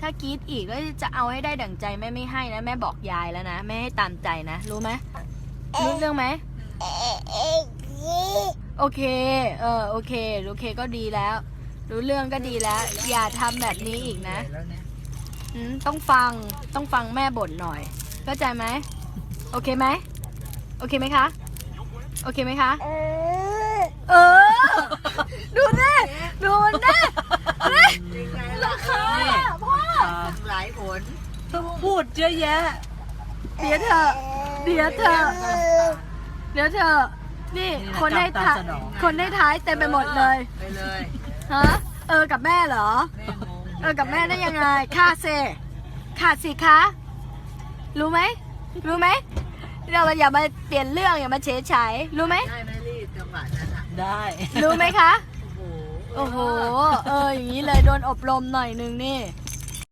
ถ้ากรีดอีกแล้วจะเอาให้ได้ดั่งใจแม่ไม่ให้นะ แม่บอกยายแล้วนะ แม่ให้ตามใจนะ รู้ไหมรู้เรื่องไหมโอเค เออโอเค โอเคก็ดีแล้ว รู้เรื่องก็ดีแล้ว อย่าทำแบบนี้อีกนะแล้วเนี่ยอืมต้องฟังต้องฟังแม่บ่นหน่อยเข้าใจไหมโอเคไหมโอเคไหมคะ โอเคไหมคะ เออายผลต้องพูดเยอะแยะ เดี๋ยวเถอะเดี๋ยวเถอะเดี๋ยวเถอะนี่นี่นะคนได้จำตามท้ายสนอง คนได้ท้ายเต็มไปหมดเลย ไปเลยฮะ เออ กับแม่เหรอ แม่งงเออ กับแม่ได้ยังไงขาดสิขาดสิคะ รู้ไหม รู้ไหม เราอย่ามาเปลี่ยนเรื่องอย่ามาเฉยฉายรู้ไหม ได้ไหมรีดจังหวะนั้นอะได้รู้ไหมคะ โอ้โห โอ้โห เออ อย่างนี้เลยโดนอบรมหน่อยนึงนี่